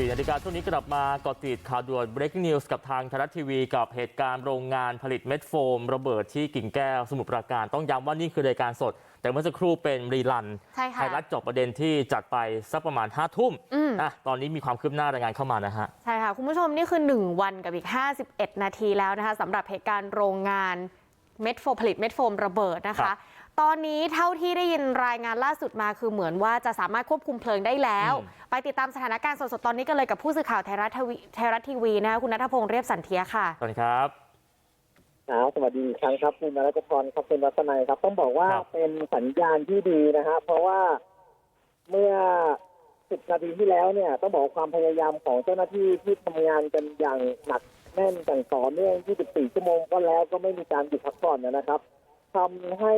4นาฬิกาช่วงนี้กลับมาเกาะติดข่าวด่วน breaking news กับทางไทยรัฐทีวีกับเหตุการณ์โรงงานผลิตเม็ดโฟม ระเบิดที่กิ่งแก้วสมุทรปราการ ต้องย้ำว่านี่คือรายการสด แต่เมื่อสักครู่เป็นรีลันใช่ค่ะไทยรัฐเจบประเด็นที่จัดไปสักประมาณ5ทุ่มอืมนะตอนนี้มีความคืบหน้ารายงานเข้ามานะฮะใช่ค่ะ คุณผู้ชมนี่คือ 1 วันกับอีก 51 นาทีแล้วนะคะสำหรับเหตุการณ์โรงงานเม็ดโฟมผลิตเม็ดโฟมระเบิดนะครัคะบ ตอนนี้เท่าที่ได้ยินรายงานล่าสุดมาคือเหมือนว่าจะสามารถควบคุมเพลิงได้แล้วอืมไปติดตามสถานการณ์สดๆตอนนี้กันเลยกับผู้สื่อข่าวไทยรัฐทีวีไทยรัฐทีวีนะคะคุณนัทพงษ์เรียบสันเทียค่ะตอนครับครับสวัสดีอีกครั้งครับคุณนรัชพรครับคุณรัตนัยครับ ต้องบอกว่าครับเป็นสัญญาณที่ดีนะฮะเพราะว่าเมื่อสิบนาทีที่แล้วเนี่ยต้องบอกว่าความพยายามของเจ้าหน้าที่ที่ทำงานกันอย่างหนักแน่นอย่างต่อเนื่อง 24 ชั่วโมงก็แล้วก็ไม่มีการหยุดพักผ่อนนะครับทำให้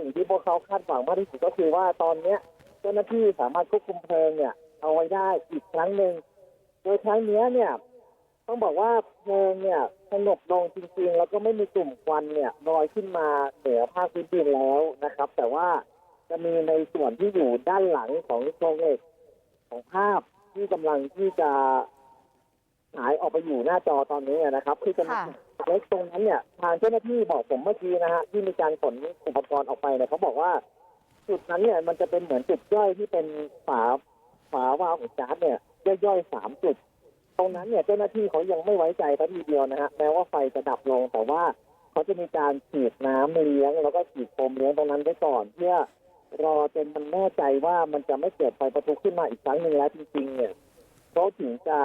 สิ่งที่พวกเขาคาดหวังมากที่สุดก็คือว่าตอนเนี้ยเจ้าหน้าที่สามารถควบคุมเพลิงเนี่ยเอาไว้ได้อีกครั้งหนึ่งโดยครั้งเนี้ยเนี่ยต้องบอกว่าเพลิงเนี่ยสงบลงจริงๆ แล้วก็ไม่มีกลุ่มควันเนี่ยลอยขึ้นมาเหนือภาคพื้นดินแล้วนะครับ แต่ว่าจะมีในส่วนที่อยู่ด้านหลังของโครงเหล็กของภาพที่กำลังที่จะหายออกไปอยู่หน้าจอตอนนี้นะครับ คือจะมี ค่ะเล็กตรงนั้นเนี่ยทางเจ้าหน้าที่บอกผมเมื่อกี้นะฮะที่มีการขนอุปกรณ์ออกไปเนี่ยเขาบอกว่า จุดนั้นเนี่ยมันจะเป็นเหมือนจุดย่อยที่เป็นฝาฝาวาล์วของก๊าซเนี่ยย่อยๆสามจุด ตรงนั้นเนี่ยเจ้าหน้าที่เขายังไม่ไว้ใจทัทีเดียวนะฮะแม้ว่าไฟจะดับลงแต่ว่าเขาจะมีการฉีดน้ำเลี้ยง แล้วก็ฉีดโฟมเลี้ยงตรงนั้นไว้ก่อนเพื่อรอจนมันแน่ใจว่ามันจะไม่เกิดไฟประทุขึ้นมาอีกครั้งหนึ่งแล้วจริง ๆ เนี่ยเขาถึงจะ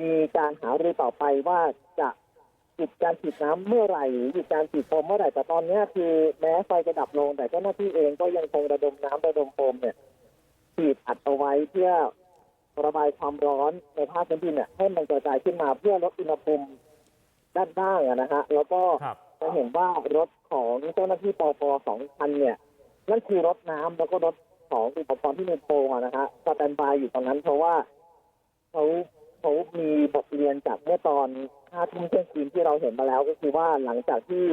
มีการหารือต่อไปว่าจะ ยุดการฉีดน้ำเมื่อไหร่หรือหยุดการฉีดโฟมเมื่อไหร่แต่ตอนเนี้ยคือแม้ไฟจะดับลง แต่เจ้าหน้าที่เองก็ยังคงระดมน้ำระดมโฟมเนี่ยฉีดอัดเอาไว้เพื่อระบายความร้อนในภาคพื้นดินเนี่ยให้มันกระจายขึ้นมาเพื่อลดอุณหภูมิด้านล่างอะนะฮะแล้วก็ครับจะเห็นว่ารถของเจ้าหน้าที่ปปสองคันเนี่ย นั่นคือรถน้ำแล้วก็รถของอุปกรณ์ที่มีโฟมอะนะฮะสแตนบายอยู่ตรงนั้นเพราะว่าเขา เขามีบทเรียนจากเมื่อตอนห้าทุ่มเที่ยงคืนที่เราเห็นมาแล้วก็คือว่าหลังจากที่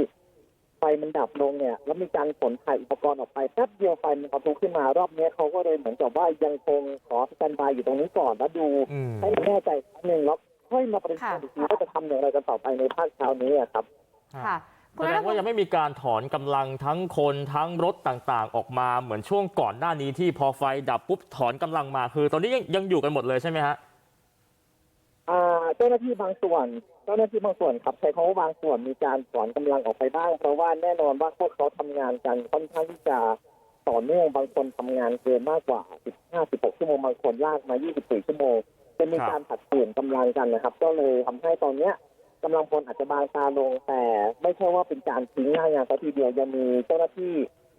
ไฟมันดับลงเนี่ย แล้วมีการขนถ่ายอุปกรณ์ออกไปแป๊บเดียวไฟมันประทุขึ้นมารอบนี้เขาก็เลยเหมือนกับว่ายังคงขอสแตนบายอยู่ตรงนี้ก่อนแล้วดูอืมให้แน่ใจครั้งหนึ่งแล้วค่อยมาประเด็นค่ะอีกทีว่าจะทำอย่างไรกันต่อไปในภาคเช้านี้อะครับค่ะคุณแสดนังทพว่างยังศ์ไม่มีการถอนกำลังทั้งคนทั้งรถต่างๆ ออกมาเหมือนช่วงก่อนหน้านี้ที่พอไฟดับปุ๊บถอนกำลังมาคือ ตอนนี้ยังยังอยู่กันหมดเลยใช่ไหมฮะอ่า เจ้าหน้าที่บางส่วนเจ้าหน้าที่บางส่วนครับใช้คำว่าบางส่วนมีการถอนกำลังออกไปบ้างเพราะว่าแน่นอนว่าพวกเขาทำงานกันค่อนข้างที่จะต่อเนื่องบางคนทำงานเกินมากกว่า 15 16 ชั่วโมงบางคนลากมา 24 ชั่วโมงจะมีการผัดเปลี่ยนกำลังกันนะครับ ก็เลยทำให้ตอนเนี้ยกำลังพลอาจจะบางตาลงแต่ไม่ใช่ว่าเป็นการทิ้งหน้างานซะทีเดียวยังมีเจ้าหน้าที่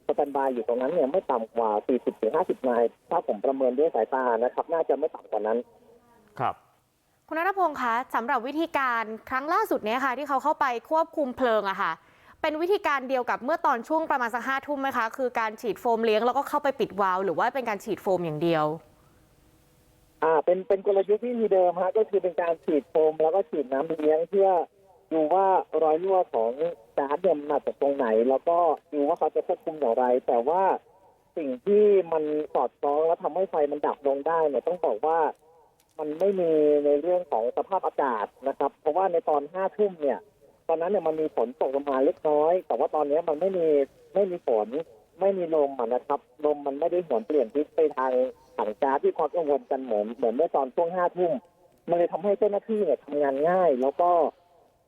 สแตนบายอยู่ตรงนั้นเนี่ยไม่ต่ำกว่า 40-50 นายถ้าผมประเมินด้วยสายตานะครับ น่าจะไม่ต่ำกว่านั้น ครับ คุณนัทพงศ์คะสำหรับวิธีการครั้งล่าสุดเนี้ยค่ะ ที่เขาเข้าไปควบคุมเพลิงอะค่ะ เป็นวิธีการเดียวกับเมื่อตอนช่วงประมาณสักห้าทุ่มไหมคะ คือการฉีดโฟมเลี้ยงแล้วก็เข้าไปปิดวาล์วหรือว่าเป็นการฉีดโฟมอย่างเดียว อ่า เป็นเป็นกลยุทธ์ที่มีเดิมฮะก็คือเป็นการฉีดโฟมแล้วก็ฉีดน้ำเลี้ยงเพื่อดูว่ารอยรั่วของก๊าซเนี่ยมันมาจากตรงไหน แล้วก็ดูว่าเขาจะควบคุมอย่างไร แต่ว่าสิ่งที่มันสอดคล้องแล้วทำให้ไฟมันดับลงได้เนี่ยต้องบอกว่า มันไม่มีในเรื่องของสภาพอากาศนะครับ เพราะว่าในตอนห้าทุ่มเนี่ย ตอนนั้นเนี่ยมันมีฝนตกลงมาเล็กน้อย แต่ว่าตอนนี้มันไม่มีไม่มีฝนไม่มีลมอะนะครับลมมันไม่ได้หวนเปลี่ยนทิศไปทางถังก๊าซที่ความกังวลกันเหมือนเหมือนเมื่อตอนช่วงห้าทุ่มมันเลยทำให้เจ้าหน้าที่เนี่ยทำงานง่าย แล้วก็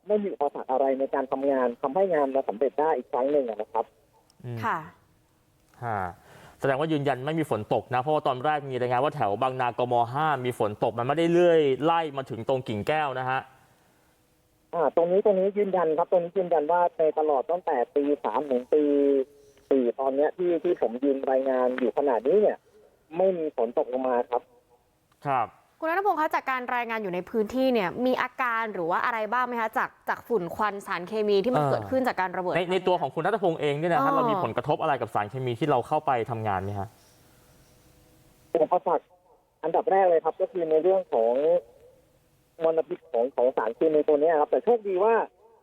ไม่มีอุปสรรคอะไรในการทำงานทำให้งานมาสำเร็จได้อีกครั้งหนึ่งอะนะครับอืมค่ะฮะ แสดงว่ายืนยันไม่มีฝนตกนะเพราะว่าตอนแรกมีรายงานว่าแถวบางนากม5มีฝนตกมันไม่ได้เลื่อยไล่มาถึงตรงกิ่งแก้วนะฮะอ่าตรงนี้ตรงนี้ยืนยันครับตรงนี้ยืนยันว่าในตลอดตั้งแต่ปีสามถึงปีสี่ตอนเนี้ยที่ที่ผมยืนรายงานอยู่ขนาดนี้เนี่ย ไม่มีฝนตกลงมาครับ ครับ คุณนัทพงศ์คะจากการรายงานอยู่ในพื้นที่เนี่ยมีอาการหรือว่าอะไรบ้างไหมคะจากจากฝุ่นควันสารเคมีที่มันเออเกิดขึ้นจากการระเบิดในในตัวของคุณนัทพงษ์เองเนี่ยนะฮะอ๋อเรามีผลกระทบอะไรกับสารเคมีที่เราเข้าไปทำงานไหมฮะอุปสรรคอันดับแรกเลยครับ ก็คือในเรื่องของมลพิษของของสารเคมีตัวเนี้ยครับ แต่โชคดีว่า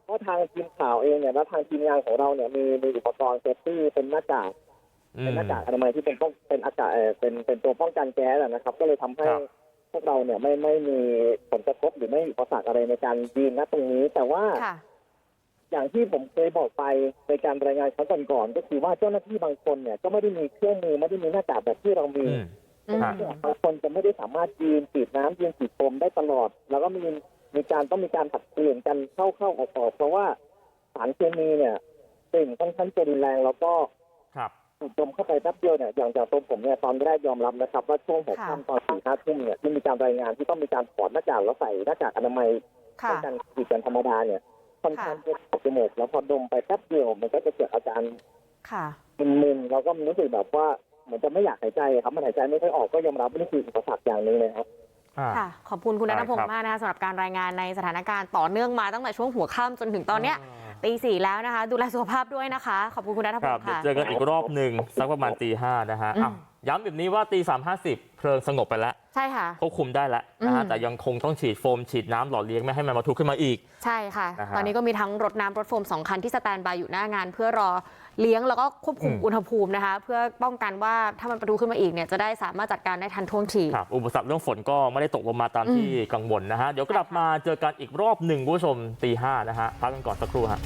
ว่าทางทีมข่าวเองเนี่ยและทางทีมงานของเราเนี่ยมีมีอุปกรณ์เซฟตี้เป็นหน้ากากอืเป็นมหน้ากากอนามัยที่เป็นป้องเป็นอากาศเอ่อเป็นเป็นตัวป้องกันแก๊สอะนะครับ ก็เลยทำให้ครับ พวกเราเนี่ยไม่ไม่มีผลกระทบหรือไม่มีอุปสรรคอะไรในการยืนณตรงนี้ แต่ว่าค่ะอย่างที่ผมเคยบอกไปในการรายงานครั้งก่อนๆก็คือว่าเจ้าหน้าที่บางคนเนี่ย ก็ไม่ได้มีเครื่องมือไม่ได้มีหน้ากากแบบที่เรามีอืมอืมเนี่ยบางคนจะไม่ได้สามารถยืนฉีดน้ำยืนฉีดโฟมได้ตลอด แล้วก็มีมีการต้องมีการผัดเปลี่ยนกันเข้าเข้าออกออกเพราะว่าสารเคมีเนี่ยกลิ่นค่อนข้างจะรุนแรงแล้วก็ครับถูก ดมเข้าไปแป๊บเดียวเนี่ยอย่างจากตัวผมเนี่ยตอนแรกยอมรับนะครับ ว่าช่วงหัวค่ะค่ำตอนสี่ห้าทุ่มเนี่ยที่มีการรายงานที่ต้องมีการถอดหน้ากากแล้วใส่หน้ากากอนามัยค่ะป้องกันโควิดกันธรรมดาเนี่ยค่อนข้างจะขัดจมูกแล้วพอดมไปแป๊บเดียวมันก็จะเกิดอาการค่ะมึนๆแล้วก็รู้สึกแบบว่าเหมือนจะไม่อยากหายใจครับมันหายใจไม่ค่อยออกก็ยอมรับว่านี่คืออุปสรรคอย่างหนึ่งเลยครับอ่าค่ะ ขอบคุณคุณนัได้ทพงครัศ์บมากนะคะสำหรับการรายงานในสถานการณ์ต่อเนื่องมาตั้งแต่ช่วงหัวค่ำจนถึงตอนเนี้ย ตีสี่แล้วนะคะ ดูแลสุขภาพด้วยนะคะ ขอบคุณคุณนัทพครังบศ์เดี๋ยวค่ะเจอกันอีกรอบหนึ่งสักประมาณตีห้านะฮะอืมอ้าวย้ำแบบนี้ว่าตีสามห้าสิบ เพลิงสงบไปแล้วใช่ค่ะควบคุมได้แล้วนะฮะอืมแต่ยังคงต้องฉีดโฟมฉีดน้ำหล่อเลี้ยงไม่ให้มันมาทุขึ้นมาอีก ใช่ค่ะนะฮะตอนนี้ก็มีทั้งรถน้ำรถโฟมสองคันที่สแตนบายอยู่หน้างาน เพื่อรอเลี้ยงแล้วก็ควบคุมอืมอุณหภูมินะคะ เพื่อป้องกันว่าถ้ามันประทุขึ้นมาอีกเนี่ยจะได้สามารถจัดการได้ทันท่วงทีครับอุปสรรคเรื่องฝนก็ไม่ได้ตกลงมาตามอืมที่กังวลนะฮะเดี๋ยวกลับมาเจอกันอีกรอบหนึ่งคุณผู้ชมตีห้านะฮะพักกันก่อนสักครู่ฮะ